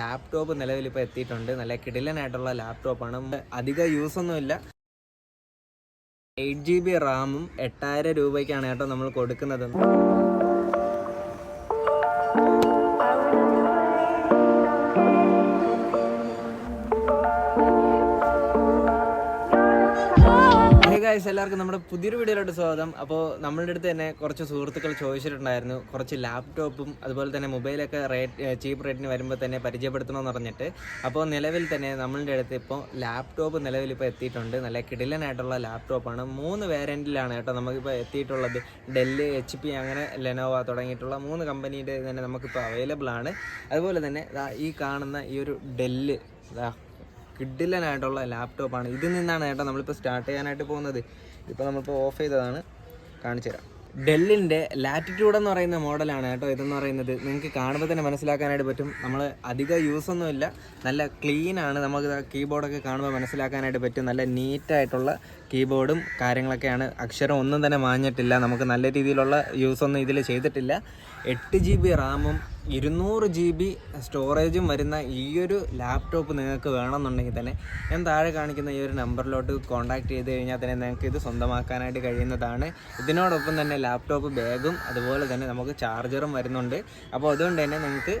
Laptop നിലവിൽ ഇപ്പോൾ എത്തിയിട്ടുണ്ട്. നല്ല കിടിലനായിട്ടുള്ള ലാപ്ടോപ്പാണ് അധികം യൂസ് ഒന്നുമില്ല എയ്റ്റ് ജി ബി റാമും എട്ടായിരം രൂപയ്ക്കാണ് കേട്ടോ നമ്മൾ കൊടുക്കുന്നത്. ഗൈസ് എല്ലാവർക്കും നമ്മുടെ പുതിയൊരു വീഡിയോയിലോട്ട് സ്വാഗതം. അപ്പോൾ നമ്മളുടെ അടുത്ത് തന്നെ കുറച്ച് സുഹൃത്തുക്കൾ ചോദിച്ചിട്ടുണ്ടായിരുന്നു. കുറച്ച് ലാപ്ടോപ്പും അതുപോലെ തന്നെ മൊബൈലൊക്കെ റേറ്റ് ചീപ്പ് റേറ്റിന് വരുമ്പോൾ തന്നെ പരിചയപ്പെടുത്തണമെന്ന് പറഞ്ഞിട്ട്. അപ്പോൾ നിലവിൽ തന്നെ നമ്മളുടെ അടുത്ത് ഇപ്പോൾ ലാപ്ടോപ്പ് നിലവിൽ ഇപ്പോൾ എത്തിയിട്ടുണ്ട്. നല്ല കിടിലനായിട്ടുള്ള ലാപ്ടോപ്പാണ് മൂന്ന് വേരിയന്റിലാണ് കേട്ടോ നമുക്കിപ്പോൾ എത്തിയിട്ടുള്ളത്. ഡെല്ല് എച്ച് പി അങ്ങനെ ലെനോവ തുടങ്ങിയിട്ടുള്ള മൂന്ന് കമ്പനിയുടെ തന്നെ നമുക്കിപ്പോൾ അവൈലബിൾ ആണ്. അതുപോലെ തന്നെ ഈ കാണുന്ന ഈ ഒരു ഡെല്ല് കിഡിലനായിട്ടുള്ള ലാപ്ടോപ്പാണ്. ഇതിൽ നിന്നാണ് ഏട്ടാ നമ്മളിപ്പോൾ സ്റ്റാർട്ട് ചെയ്യാനായിട്ട് പോകുന്നത്. ഇപ്പോൾ നമ്മളിപ്പോൾ ഓഫ് ചെയ്തതാണ്. കാണിച്ചു തരാം. ഡെല്ലിന്റെ ലാറ്റിറ്റ്യൂഡ് എന്ന് പറയുന്ന മോഡലാണ് കേട്ടോ ഇതെന്ന് പറയുന്നത്. നിങ്ങൾക്ക് കാണുമ്പോൾ തന്നെ മനസ്സിലാക്കാനായിട്ട് പറ്റും. നമ്മൾ അധികം യൂസ് ഒന്നുമില്ല നല്ല ക്ലീൻ ആണ്. നമുക്ക് കീബോർഡൊക്കെ കാണുമ്പോൾ മനസ്സിലാക്കാനായിട്ട് പറ്റും. നല്ല നീറ്റായിട്ടുള്ള കീബോർഡും കാര്യങ്ങളൊക്കെയാണ്. അക്ഷരം ഒന്നും തന്നെ മാഞ്ഞിട്ടില്ല. നമുക്ക് നല്ല രീതിയിലുള്ള യൂസ് ഒന്നും ഇതിൽ ചെയ്തിട്ടില്ല. എട്ട് ജി ബി റാമും ഇരുന്നൂറ് ജി ബി സ്റ്റോറേജും വരുന്ന ഈ ഒരു ലാപ്ടോപ്പ് നിങ്ങൾക്ക് വേണമെന്നുണ്ടെങ്കിൽ തന്നെ ഞാൻ താഴെ കാണിക്കുന്ന ഈ ഒരു നമ്പറിലോട്ട് കോൺടാക്ട് ചെയ്ത് കഴിഞ്ഞാൽ തന്നെ നിങ്ങൾക്ക് ഇത് സ്വന്തമാക്കാനായിട്ട് കഴിയുന്നതാണ്. ഇതിനോടൊപ്പം തന്നെ ലാപ്ടോപ്പ് ബാഗും അതുപോലെ തന്നെ നമുക്ക് ചാർജറും വരുന്നുണ്ട്. അപ്പോൾ അതുകൊണ്ട് തന്നെ നിങ്ങൾക്ക്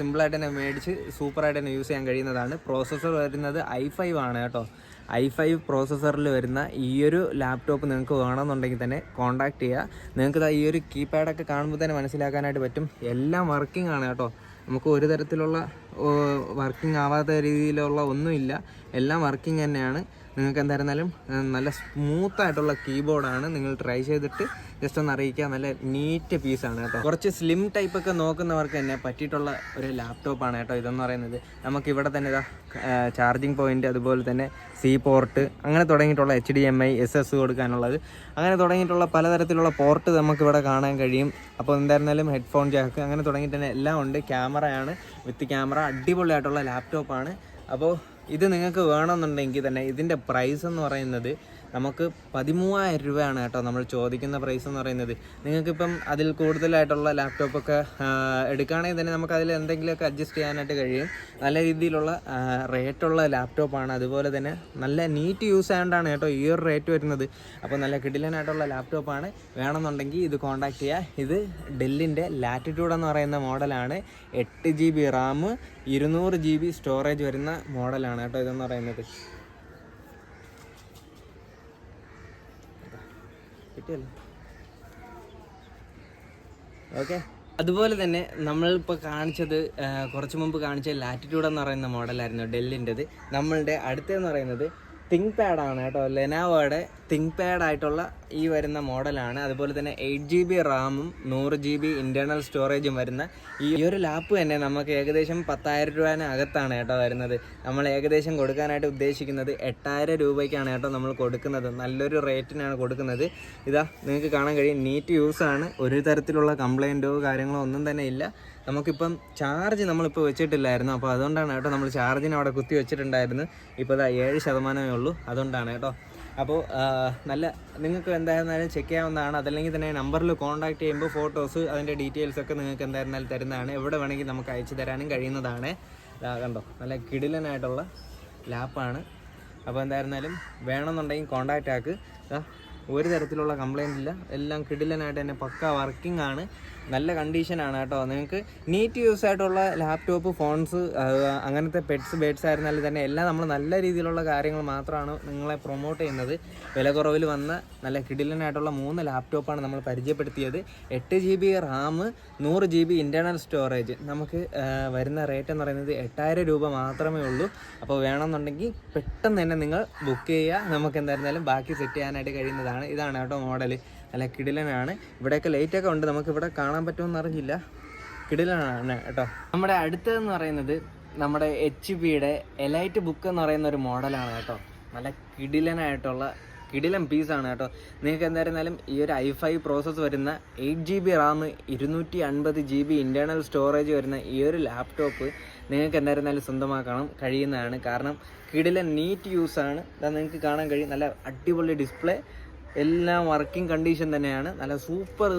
സിമ്പിളായിട്ട് തന്നെ മേടിച്ച് സൂപ്പറായിട്ട് തന്നെ യൂസ് ചെയ്യാൻ കഴിയുന്നതാണ്. പ്രോസസ്സർ വരുന്നത് ഐ ഫൈവ് ആണ് കേട്ടോ. ഐ ഫൈവ് പ്രോസസ്സറിൽ വരുന്ന ഈ ഒരു ലാപ്ടോപ്പ് നിങ്ങൾക്ക് വേണമെന്നുണ്ടെങ്കിൽ തന്നെ കോൺടാക്ട് ചെയ്യുക. നിങ്ങൾക്ക് ഈ ഒരു കീപാഡൊക്കെ കാണുമ്പോൾ തന്നെ മനസ്സിലാക്കാനായിട്ട് പറ്റും. എല്ലാം വർക്കിംഗ് ആണ് കേട്ടോ. നമുക്ക് ഒരു തരത്തിലുള്ള വർക്കിംഗ് ആവാത്ത രീതിയിലുള്ള ഒന്നുമില്ല. എല്ലാം വർക്കിംഗ് തന്നെയാണ്. നിങ്ങൾക്ക് എന്തായിരുന്നാലും നല്ല സ്മൂത്തായിട്ടുള്ള കീബോർഡാണ് നിങ്ങൾ ട്രൈ ചെയ്തിട്ട് ജസ്റ്റ് ഒന്ന് അറിയിക്കുക നല്ല നീറ്റ് പീസാണ് കേട്ടോ. കുറച്ച് സ്ലിം ടൈപ്പ് ഒക്കെ നോക്കുന്നവർക്ക് തന്നെ പറ്റിയിട്ടുള്ള ഒരു ലാപ്ടോപ്പാണ് കേട്ടോ ഇതെന്ന് പറയുന്നത്. നമുക്ക് ഇവിടെ തന്നെ ഇതാ ചാർജിങ് പോയിന്റ് അതുപോലെ തന്നെ സി പോർട്ട് അങ്ങനെ തുടങ്ങിയിട്ടുള്ള H D M I S S കൊടുക്കാനുള്ളത്. അങ്ങനെ തുടങ്ങിയിട്ടുള്ള പലതരത്തിലുള്ള പോർട്ട് നമുക്കിവിടെ കാണാൻ കഴിയും. അപ്പോൾ എന്തായിരുന്നാലും ഹെഡ്ഫോൺ ജാക്ക് അങ്ങനെ തുടങ്ങിയിട്ട് തന്നെ എല്ലാം ഉണ്ട്. ക്യാമറയാണ് വിത്ത് ക്യാമറ അടിപൊളിയായിട്ടുള്ള ലാപ്ടോപ്പാണ് അപ്പോൾ ഇത് നിങ്ങൾക്ക് വേണമെന്നുണ്ടെങ്കിൽ തന്നെ ഇതിന്റെ പ്രൈസ് എന്ന് പറയുന്നത് നമുക്ക് പതിമൂവായിരം രൂപയാണ് കേട്ടോ നമ്മൾ ചോദിക്കുന്ന പ്രൈസ് എന്ന് പറയുന്നത്. നിങ്ങൾക്കിപ്പം അതിൽ കൂടുതലായിട്ടുള്ള ലാപ്ടോപ്പൊക്കെ എടുക്കുകയാണെങ്കിൽ തന്നെ നമുക്ക് അതിൽ എന്തെങ്കിലുമൊക്കെ അഡ്ജസ്റ്റ് ചെയ്യാനായിട്ട് കഴിയും. നല്ല രീതിയിലുള്ള റേറ്റുള്ള ലാപ്ടോപ്പാണ് അതുപോലെ തന്നെ നല്ല നീറ്റ് യൂസ് ആയതുകൊണ്ടാണ് കേട്ടോ ഈ ഒരു റേറ്റ് വരുന്നത്. അപ്പോൾ നല്ല കിടിലനായിട്ടുള്ള ലാപ്ടോപ്പാണ് വേണമെന്നുണ്ടെങ്കിൽ ഇത് കോൺടാക്ട് ചെയ്യുക ഇത് ഡെല്ലിന്റെ ലാറ്റിറ്റ്യൂഡ് എന്ന് പറയുന്ന മോഡലാണ് എട്ട് ജി ബി റാം ഇരുന്നൂറ് ജി ബി സ്റ്റോറേജ് വരുന്ന മോഡലാണ് കേട്ടോ ഇതെന്ന് പറയുന്നത്. കിട്ടിയല്ലോ. ഓക്കെ അതുപോലെ തന്നെ നമ്മളിപ്പോൾ കാണിച്ചത് കുറച്ച് മുമ്പ് കാണിച്ച ലാറ്റിറ്റ്യൂഡ് എന്ന് പറയുന്ന മോഡലായിരുന്നു ഡെല്ലിന്റെത്. നമ്മളുടെ അടുത്തെന്ന് പറയുന്നത് തിങ്ക് പാഡാണ് കേട്ടോ. ലെനാവോയുടെ തിങ്ക് പാഡ് ആയിട്ടുള്ള ഈ വരുന്ന മോഡലാണ്. അതുപോലെ തന്നെ എയ്റ്റ് ജി ബി റാമും നൂറ് ജി ബി ഇന്റേർണൽ സ്റ്റോറേജും വരുന്ന ഈ ഒരു ലാപ്പ് തന്നെ നമുക്ക് ഏകദേശം പത്തായിരം രൂപേനെ അകത്താണ് കേട്ടോ വരുന്നത്. നമ്മൾ ഏകദേശം കൊടുക്കാനായിട്ട് ഉദ്ദേശിക്കുന്നത് എട്ടായിരം രൂപയ്ക്കാണ് കേട്ടോ നമ്മൾ കൊടുക്കുന്നത്. നല്ലൊരു റേറ്റിനാണ് കൊടുക്കുന്നത്. ഇതാ നിങ്ങൾക്ക് കാണാൻ കഴിയും. നീറ്റ് യൂസാണ് ഒരു തരത്തിലുള്ള കംപ്ലൈന്റോ കാര്യങ്ങളോ ഒന്നും തന്നെ ഇല്ല. നമുക്കിപ്പം ചാർജ് നമ്മളിപ്പോൾ വെച്ചിട്ടില്ലായിരുന്നു. അപ്പോൾ അതുകൊണ്ടാണ് കേട്ടോ നമ്മൾ ചാർജിന് അവിടെ കുത്തി വെച്ചിട്ടുണ്ടായിരുന്നു ഇപ്പോൾ ഇതാ ഏഴ് ശതമാനമേ ഉള്ളൂ. അതുകൊണ്ടാണ് കേട്ടോ. അപ്പോൾ നല്ല നിങ്ങൾക്ക് എന്തായിരുന്നാലും ചെക്ക് ചെയ്യാവുന്നതാണ്. അതല്ലെങ്കിൽ തന്നെ നമ്പറിൽ കോൺടാക്ട് ചെയ്യുമ്പോൾ ഫോട്ടോസ് അതിന്റെ ഡീറ്റെയിൽസ് ഒക്കെ നിങ്ങൾക്ക് എന്തായിരുന്നാലും തരുന്നതാണ്. എവിടെ വേണമെങ്കിൽ നമുക്ക് അയച്ചു തരാനും കഴിയുന്നതാണ്. കണ്ടോ നല്ല കിടിലനായിട്ടുള്ള ലാപ്പാണ്. അപ്പോൾ എന്തായിരുന്നാലും വേണമെന്നുണ്ടെങ്കിൽ കോൺടാക്റ്റ് ആക്ക്. ഒരു തരത്തിലുള്ള കംപ്ലൈന്റ് ഇല്ല. എല്ലാം കിടിലനായിട്ട് തന്നെ പക്ക വർക്കിംഗ് ആണ്. നല്ല കണ്ടീഷനാണ് കേട്ടോ. നിങ്ങൾക്ക് നീറ്റ് യൂസ് ആയിട്ടുള്ള ലാപ്ടോപ്പ് ഫോൺസ് അങ്ങനത്തെ പെറ്റ്സ് ബേഡ്സ് ആയിരുന്നാലും തന്നെ എല്ലാം നമ്മൾ നല്ല രീതിയിലുള്ള കാര്യങ്ങൾ മാത്രമാണ് നിങ്ങളെ പ്രൊമോട്ട് ചെയ്യുന്നത്. വില കുറവിൽ വന്ന നല്ല കിടിലനായിട്ടുള്ള മൂന്ന് ലാപ്ടോപ്പാണ് നമ്മൾ പരിചയപ്പെടുത്തിയത്. എട്ട് ജി ബി റാം നൂറ് ജി ബി ഇന്റേർണൽ സ്റ്റോറേജ് നമുക്ക് വരുന്ന റേറ്റ് എന്ന് പറയുന്നത് എട്ടായിരം രൂപ മാത്രമേ ഉള്ളൂ. അപ്പോൾ വേണമെന്നുണ്ടെങ്കിൽ പെട്ടെന്ന് തന്നെ നിങ്ങൾ ബുക്ക് ചെയ്യുക. നമുക്ക് എന്തായിരുന്നാലും ബാക്കി സെറ്റ് ചെയ്യാനായിട്ട് കഴിയുന്നതാണ്. ഇതാണ് കേട്ടോ മോഡൽ നല്ല കിടിലനാണ്. ഇവിടെയൊക്കെ ലൈറ്റൊക്കെ ഉണ്ട്. നമുക്ക് ഇവിടെ കാണാൻ പറ്റുമെന്ന് അറിയില്ല. കിടിലനാണ് കേട്ടോ. നമ്മുടെ അടുത്തതെന്ന് പറയുന്നത് നമ്മുടെ എച്ച് പിയുടെ എലൈറ്റ് ബുക്ക് എന്ന് പറയുന്ന ഒരു മോഡലാണ് കേട്ടോ. നല്ല കിടിലനായിട്ടുള്ള കിടിലൻ പീസാണ് കേട്ടോ. നിങ്ങൾക്ക് എന്തായിരുന്നാലും ഈ ഒരു ഐ ഫൈവ് പ്രോസസ്സ് വരുന്ന എയ്റ്റ് ജി ബി റാം ഇരുന്നൂറ്റി അൻപത് ജി ബി ഇന്റേർണൽ സ്റ്റോറേജ് വരുന്ന ഈ ഒരു ലാപ്ടോപ്പ് നിങ്ങൾക്ക് എന്തായിരുന്നാലും സ്വന്തമാക്കണം കഴിയുന്നതാണ്. കാരണം കിടിലൻ നീറ്റ് യൂസാണ് നിങ്ങൾക്ക് കാണാൻ കഴിയും. നല്ല അടിപൊളി ഡിസ്പ്ലേ എല്ലാം വർക്കിംഗ് കണ്ടീഷൻ തന്നെയാണ്. നല്ല സൂപ്പർ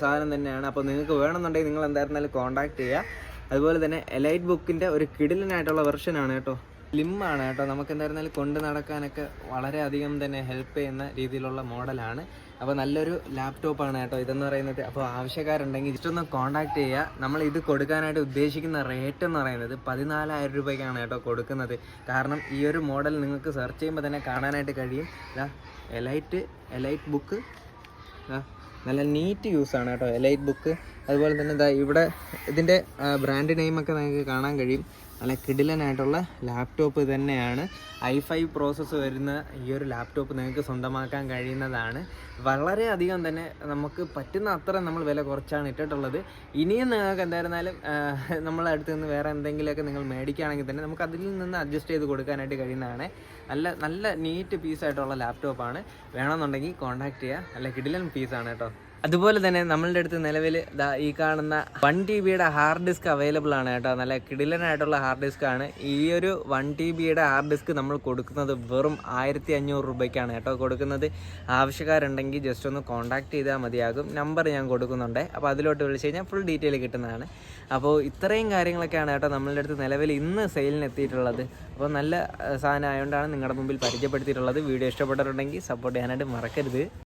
സാധനം തന്നെയാണ്. അപ്പോൾ നിങ്ങൾക്ക് വേണമെന്നുണ്ടെങ്കിൽ നിങ്ങൾ എന്തായിരുന്നാലും കോൺടാക്ട് ചെയ്യുക അതുപോലെ തന്നെ എലൈറ്റ് ബുക്കിന്റെ ഒരു കിടിലനായിട്ടുള്ള വെർഷനാണ് കേട്ടോ. ലിമ്മാണ് കേട്ടോ. നമുക്ക് എന്തായിരുന്നാലും കൊണ്ട് നടക്കാനൊക്കെ വളരെയധികം തന്നെ ഹെൽപ്പ് ചെയ്യുന്ന രീതിയിലുള്ള മോഡലാണ് അപ്പോൾ നല്ലൊരു ലാപ്ടോപ്പാണ് കേട്ടോ ഇതെന്ന് പറയുന്നത്. അപ്പോൾ ആവശ്യക്കാരുണ്ടെങ്കിൽ ഇഷ്ടൊന്ന് കോൺടാക്ട് ചെയ്യുക. നമ്മൾ ഇത് കൊടുക്കാനായിട്ട് ഉദ്ദേശിക്കുന്ന റേറ്റ് എന്ന് പറയുന്നത് പതിനാലായിരം രൂപയ്ക്കാണ് കേട്ടോ കൊടുക്കുന്നത്. കാരണം ഈ ഒരു മോഡൽ നിങ്ങൾക്ക് സെർച്ച് ചെയ്യുമ്പോൾ തന്നെ കാണാനായിട്ട് കഴിയും. എലൈറ്റ് എലൈറ്റ് ബുക്ക് നല്ല നീറ്റ് യൂസ് ആണ് കേട്ടോ എലൈറ്റ് ബുക്ക് അതുപോലെ തന്നെ ഇതാ ഇവിടെ ഇതിന്റെ ബ്രാൻഡ് നെയിമൊക്കെ നിങ്ങൾക്ക് കാണാൻ കഴിയും. നല്ല കിടിലനായിട്ടുള്ള ലാപ്ടോപ്പ് തന്നെയാണ്. ഐ ഫൈവ് പ്രോസസ്സ് വരുന്ന ഈ ഒരു ലാപ്ടോപ്പ് നിങ്ങൾക്ക് സ്വന്തമാക്കാൻ കഴിയുന്നതാണ്. വളരെയധികം തന്നെ നമുക്ക് പറ്റുന്ന അത്ര നമ്മൾ വില കുറച്ചാണ് ഇട്ടിട്ടുള്ളത്. ഇനിയും നിങ്ങൾക്ക് എന്തായിരുന്നാലും നമ്മളെ അടുത്ത് നിന്ന് വേറെ എന്തെങ്കിലുമൊക്കെ നിങ്ങൾ മേടിക്കുകയാണെങ്കിൽ തന്നെ നമുക്ക് അതിൽ നിന്ന് അഡ്ജസ്റ്റ് ചെയ്ത് കൊടുക്കാനായിട്ട് കഴിയുന്നതാണ്. നല്ല നല്ല നീറ്റ് പീസായിട്ടുള്ള ലാപ്ടോപ്പാണ് വേണമെന്നുണ്ടെങ്കിൽ കോൺടാക്ട് ചെയ്യുക. നല്ല കിടിലൻ പീസാണ് കേട്ടോ. അതുപോലെ തന്നെ നമ്മളുടെ അടുത്ത് നിലവിൽ ഈ കാണുന്ന വൺ ടി ബിയുടെ ഹാർഡ് ഡിസ്ക് അവൈലബിൾ ആണ് കേട്ടോ. നല്ല കിടിലനായിട്ടുള്ള ഹാർഡ് ഡിസ്ക് ആണ്. ഈ ഒരു വൺ ടി ബിയുടെ ഹാർഡ് ഡിസ്ക് നമ്മൾ കൊടുക്കുന്നത് വെറും ആയിരത്തി അഞ്ഞൂറ് രൂപയ്ക്കാണ് കേട്ടോ. കൊടുക്കുന്നത് ആവശ്യക്കാരുണ്ടെങ്കിൽ ജസ്റ്റ് ഒന്ന് കോൺടാക്ട് ചെയ്താൽ മതിയാകും. നമ്പർ ഞാൻ കൊടുക്കുന്നുണ്ട്. അപ്പോൾ അതിലോട്ട് വിളിച്ച് കഴിഞ്ഞാൽ ഫുൾ ഡീറ്റെയിൽ കിട്ടുന്നതാണ്. അപ്പോൾ ഇത്രയും കാര്യങ്ങളൊക്കെയാണ് കേട്ടോ നമ്മളുടെ അടുത്ത് നിലവിൽ ഇന്ന് സെയിലിന് എത്തിയിട്ടുള്ളത്. അപ്പോൾ നല്ല സാധനം ആയതുകൊണ്ടാണ് നിങ്ങളുടെ മുമ്പിൽ പരിചയപ്പെടുത്തിയിട്ടുള്ളത്. വീഡിയോ ഇഷ്ടപ്പെട്ടിട്ടുണ്ടെങ്കിൽ സപ്പോർട്ട് ചെയ്യാനായിട്ട് മറക്കരുത്.